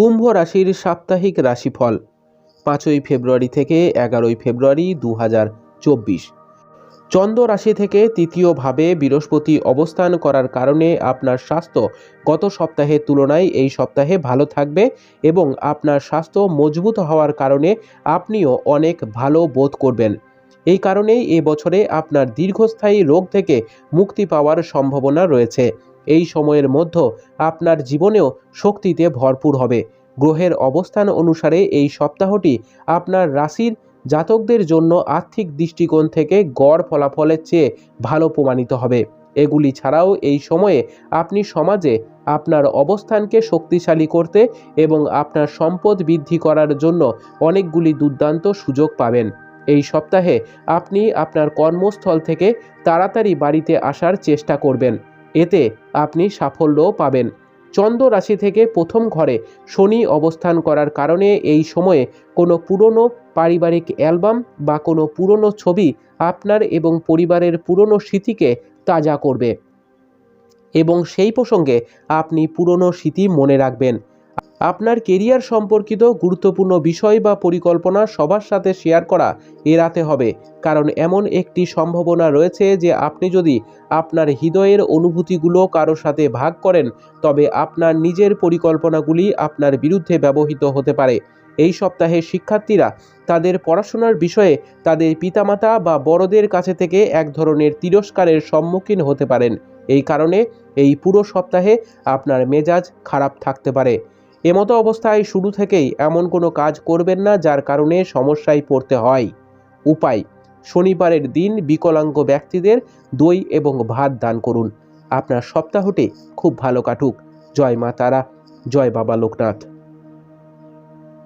কুম্ভ রাশির সাপ্তাহিক রাশিফল। পাঁচই ফেব্রুয়ারি থেকে এগারোই ফেব্রুয়ারি দু চব্বিশ। চন্দ্র রাশি থেকে তৃতীয়ভাবে বৃহস্পতি অবস্থান করার কারণে আপনার স্বাস্থ্য গত সপ্তাহের তুলনায় এই সপ্তাহে ভালো থাকবে এবং আপনার স্বাস্থ্য মজবুত হওয়ার কারণে আপনিও অনেক ভালো বোধ করবেন। এই কারণেই এ বছরে আপনার দীর্ঘস্থায়ী রোগ থেকে মুক্তি পাওয়ার সম্ভাবনা রয়েছে। এই সময়ের মধ্যে আপনার জীবনেও শক্তিতে ভরপুর হবে। গ্রহের অবস্থান অনুসারে এই সপ্তাহটি আপনার রাশির জাতকদের জন্য আর্থিক দৃষ্টিকোণ থেকে গড় ফলাফলের চেয়ে ভালো প্রমাণিত হবে। এগুলি ছাড়াও এই সময়ে আপনি সমাজে আপনার অবস্থানকে শক্তিশালী করতে এবং আপনার সম্পদ বৃদ্ধি করার জন্য অনেকগুলি দুর্দান্ত সুযোগ পাবেন। এই সপ্তাহে আপনি আপনার কর্মস্থল থেকে তাড়াতাড়ি বাড়িতে আসার চেষ্টা করবেন। এতে আপনি সাফল্যও পাবেন। চন্দ্র রাশি থেকে প্রথম ঘরে শনি অবস্থান করার কারণে এই সময়ে কোনো পুরনো পারিবারিক অ্যালবাম বা কোনো পুরনো ছবি আপনার এবং পরিবারের পুরনো স্মৃতিকে তাজা করবে। এবং সেই প্রসঙ্গে আপনি পুরনো স্মৃতি মনে রাখবেন। আপনার কেরিয়ার সম্পর্কিত গুরুত্বপূর্ণ বিষয় বা পরিকল্পনা সবার সাথে শেয়ার করা এড়াতে হবে। কারণ এমন একটি সম্ভাবনা রয়েছে যে আপনি যদি আপনার হৃদয়ের অনুভূতিগুলো কারোর সাথে ভাগ করেন, তবে আপনার নিজের পরিকল্পনাগুলি আপনার বিরুদ্ধে ব্যবহৃত হতে পারে। এই সপ্তাহে শিক্ষার্থীরা তাদের পড়াশোনার বিষয়ে তাদের পিতামাতা বা বড়দের কাছে থেকে এক ধরনের তিরস্কারের সম্মুখীন হতে পারেন। এই কারণে এই পুরো সপ্তাহে আপনার মেজাজ খারাপ থাকতে পারে। এমতো অবস্থায় শুরু থেকেই এমন কোনো কাজ করবেন না যার কারণে সমস্যায় পড়তে হয়। উপায়, শনিবারের দিন বিকলাঙ্গ ব্যক্তিদের দই এবং ভাত দান করুন। আপনার সপ্তাহটি খুব ভালো কাটুক। জয় মা তারা, জয় বাবা লোকনাথ।